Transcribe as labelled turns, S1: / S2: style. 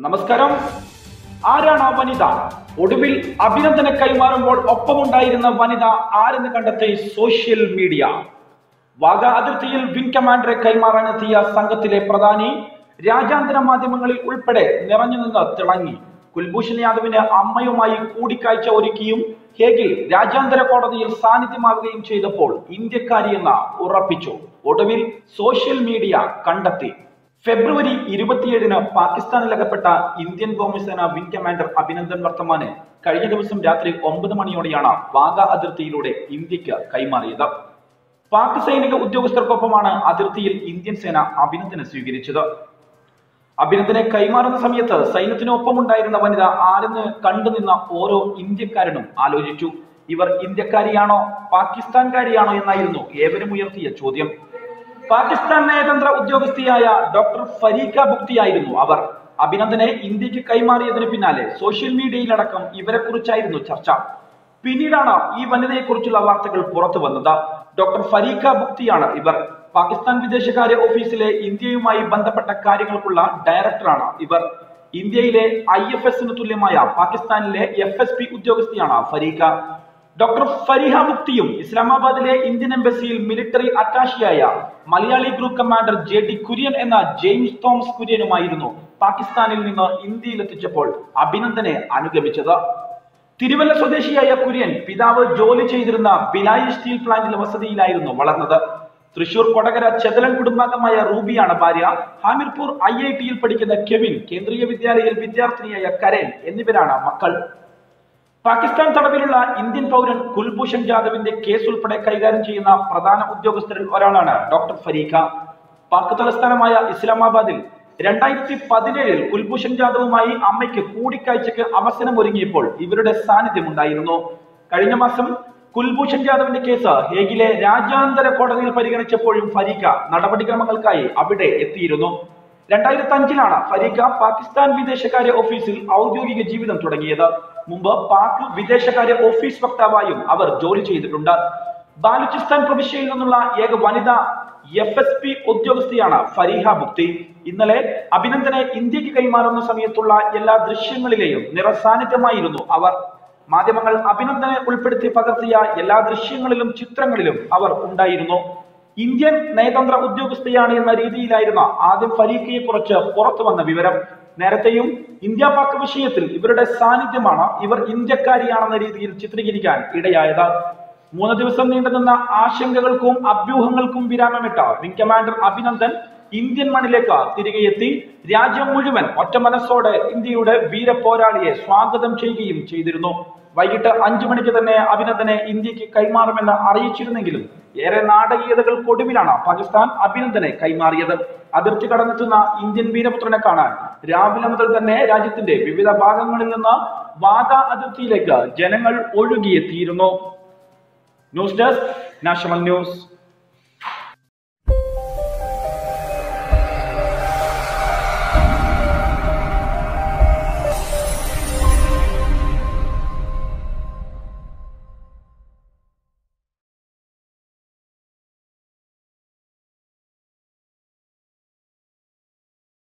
S1: നമസ്കാരം. ആരാണ് ആ വനിത? ഒടുവിൽ അഭിനന്ദന കൈമാറുമ്പോൾ ഒപ്പമുണ്ടായിരുന്ന വനിത ആരെന്ന് കണ്ടെത്തി സോഷ്യൽ മീഡിയ? വാഗ അതിർത്തിയിൽ വിൻ കമാൻഡറെ കൈമാറാനെത്തിയ സംഘത്തിലെ പ്രധാനി രാജ്യാന്തര മാധ്യമങ്ങളിൽ ഉൾപ്പെടെ നിറഞ്ഞു നിന്ന് തിളങ്ങി. കുൽഭൂഷൺ യാദവിന് അമ്മയുമായി കൂടിക്കാഴ്ച ഒരുക്കിയും ഹേഗിൽ രാജ്യാന്തര കോടതിയിൽ സാന്നിധ്യമാവുകയും ചെയ്തപ്പോൾ ഇന്ത്യക്കാരിയെന്ന ഉറപ്പിച്ചു. ഒടുവിൽ സോഷ്യൽ മീഡിയ കണ്ടെത്തി. ഫെബ്രുവരി ഇരുപത്തിയേഴിന് പാകിസ്ഥാനിൽ അകപ്പെട്ട ഇന്ത്യൻ വ്യോമസേന വിംഗ് കമാൻഡർ അഭിനന്ദൻ വർത്തമാന് കഴിഞ്ഞ ദിവസം രാത്രി ഒമ്പത് മണിയോടെയാണ് വാഗ അതിർത്തിയിലൂടെ ഇന്ത്യയ്ക്ക് കൈമാറിയത്. പാക് സൈനിക ഉദ്യോഗസ്ഥർക്കൊപ്പമാണ് അതിർത്തിയിൽ ഇന്ത്യൻ സേന അഭിനന്ദനെ സ്വീകരിച്ചത്. അഭിനന്ദനെ കൈമാറുന്ന സമയത്ത് സൈന്യത്തിനൊപ്പമുണ്ടായിരുന്ന വനിത ആരെന്ന് കണ്ടുനിന്ന ഓരോ ഇന്ത്യക്കാരനും ആലോചിച്ചു. ഇവർ ഇന്ത്യക്കാരിയാണോ പാകിസ്ഥാൻകാരിയാണോ എന്നായിരുന്നു ഏവരും ഉയർത്തിയ ചോദ്യം. പാകിസ്ഥാൻ നയതന്ത്ര ഉദ്യോഗസ്ഥയായ ഡോക്ടർ ഫരീഖ ബുക്തിയായിരുന്നു അവർ. അഭിനന്ദനെ ഇന്ത്യയ്ക്ക് കൈമാറിയതിന് പിന്നാലെ സോഷ്യൽ മീഡിയയിലടക്കം ഇവരെ കുറിച്ചായിരുന്നു ചർച്ച. പിന്നീടാണ് ഈ വനിതയെക്കുറിച്ചുള്ള വാർത്തകൾ പുറത്തു വന്നത്. ഡോക്ടർ ഫരീഖ ബുക്തിയാണ് ഇവർ. പാകിസ്ഥാൻ വിദേശകാര്യ ഓഫീസിലെ ഇന്ത്യയുമായി ബന്ധപ്പെട്ട കാര്യങ്ങൾക്കുള്ള ഡയറക്ടറാണ് ഇവർ. ഇന്ത്യയിലെ ഐ എഫ് എസിന് തുല്യമായ പാകിസ്ഥാനിലെ എഫ് എസ് പി ഉദ്യോഗസ്ഥയാണ് ഫരീഖ. ഡോക്ടർ ഫരിഹ മുക്തിയും ഇസ്ലാമാബാദിലെ ഇന്ത്യൻ എംബസിയിൽ മിലിറ്ററി അറ്റാഷിയായ Malayali group commander J D Kurian എന്ന ജെയിംസ് തോമസ് കുര്യനുമായിരുന്നു പാകിസ്ഥാനിൽ നിന്ന് ഇന്ത്യയിൽ എത്തിച്ചപ്പോൾ അഭിനന്ദനെ അനുഗമിച്ചത്. തിരുവല്ല സ്വദേശിയായ കുര്യൻ പിതാവ് ജോലി ചെയ്തിരുന്ന ബിലായി സ്റ്റീൽ പ്ലാന്റിലെ വസതിയിലായിരുന്നു വളർന്നത്. തൃശൂർ കൊടകര ചെതലൻ കുടുംബാംഗമായ റൂബിയാണ് ഭാര്യ. ഹാമിർപൂർ ഐ ഐ ടിയിൽ പഠിക്കുന്ന കെവിൻ കേന്ദ്രീയ വിദ്യാലയയിൽ വിദ്യാർത്ഥിനിയായ കരൻ എന്നിവരാണ് മക്കൾ. പാകിസ്ഥാൻ തടവിലുള്ള ഇന്ത്യൻ പൗരൻ കുൽഭൂഷൺ ജാദവിന്റെ കേസ് ഉൾപ്പെടെ കൈകാര്യം ചെയ്യുന്ന പ്രധാന ഉദ്യോഗസ്ഥരിൽ ഒരാളാണ് ഡോക്ടർ ഫരീഖ. പാക് തലസ്ഥാനമായ ഇസ്ലാമാബാദിൽ രണ്ടായിരത്തി പതിനേഴിൽ കുൽഭൂഷൺ ജാദവുമായി അമ്മയ്ക്ക് കൂടിക്കാഴ്ചയ്ക്ക് അവസരം ഒരുങ്ങിയപ്പോൾ ഇവരുടെ സാന്നിധ്യം ഉണ്ടായിരുന്നു കഴിഞ്ഞ മാസം കുൽഭൂഷൺ ജാദവിന്റെ കേസ് ഹേഗിലെ രാജ്യാന്തര കോടതിയിൽ പരിഗണിച്ചപ്പോഴും ഫരീഖ നടപടിക്രമങ്ങൾക്കായി അവിടെ എത്തിയിരുന്നു. രണ്ടായിരത്തി അഞ്ചിലാണ് ഫരീഖ പാകിസ്ഥാൻ വിദേശകാര്യ ഓഫീസിൽ ഔദ്യോഗിക ജീവിതം തുടങ്ങിയത്. മുമ്പ് പാക് വിദേശകാര്യ ഓഫീസ് വക്താവായും അവർ ജോലി ചെയ്തിട്ടുണ്ട്. ബാലുചിസ്ഥാൻ പ്രവിശ്യയിൽ നിന്നുള്ള ഏക വനിത എഫ് എസ് പി ഉദ്യോഗസ്ഥയാണ് ഫരീഹ മുക്തി ഇന്നലെ അഭിനന്ദനെ ഇന്ത്യയ്ക്ക് കൈമാറുന്ന സമയത്തുള്ള എല്ലാ ദൃശ്യങ്ങളിലെയും നിറസാന്നിധ്യമായിരുന്നു അവർ. മാധ്യമങ്ങൾ അഭിനന്ദനെ ഉൾപ്പെടുത്തി പകർത്തിയ എല്ലാ ദൃശ്യങ്ങളിലും ചിത്രങ്ങളിലും അവർ ഉണ്ടായിരുന്നു. ഇന്ത്യൻ നയതന്ത്ര ഉദ്യോഗസ്ഥയാണ് എന്ന രീതിയിലായിരുന്നു ആദ്യം ഫരീഖയെ കുറിച്ച് പുറത്തു വന്ന വിവരം. നേരത്തെയും ഇന്ത്യ പാക് വിഷയത്തിൽ ഇവരുടെ സാന്നിധ്യമാണ് ഇവർ ഇന്ത്യക്കാരിയാണെന്ന രീതിയിൽ ചിത്രീകരിക്കാൻ ഇടയായത്. മൂന്ന് ദിവസം നീണ്ടുനിന്ന ആശങ്കകൾക്കും അഭ്യൂഹങ്ങൾക്കും വിരാമമിട്ട വിംഗ് കമാൻഡർ അഭിനന്ദൻ ഇന്ത്യൻ മണ്ണിലേക്ക് തിരികെ എത്തി. രാജ്യം മുഴുവൻ ഒറ്റ മനസ്സോടെ ഇന്ത്യയുടെ വീരപോരാളിയെ സ്വാഗതം ചെയ്യുകയും ചെയ്തിരുന്നു. വൈകിട്ട് അഞ്ചു മണിക്ക് തന്നെ അഭിനന്ദനെ ഇന്ത്യയ്ക്ക് കൈമാറുമെന്ന് അറിയിച്ചിരുന്നെങ്കിലും ഏറെ നാടകീയതകൾക്കൊടുവിലാണ് പാകിസ്ഥാൻ അഭിനന്ദനെ കൈമാറിയത്. അതിർത്തി കടന്നെത്തുന്ന ഇന്ത്യൻ വീരപുത്രനെ കാണാൻ രാവിലെ മുതൽ തന്നെ രാജ്യത്തിന്റെ വിവിധ ഭാഗങ്ങളിൽ നിന്ന് വാഗ അതിർത്തിയിലേക്ക് ജനങ്ങൾ ഒഴുകിയെത്തിയിരുന്നു. News desk national news.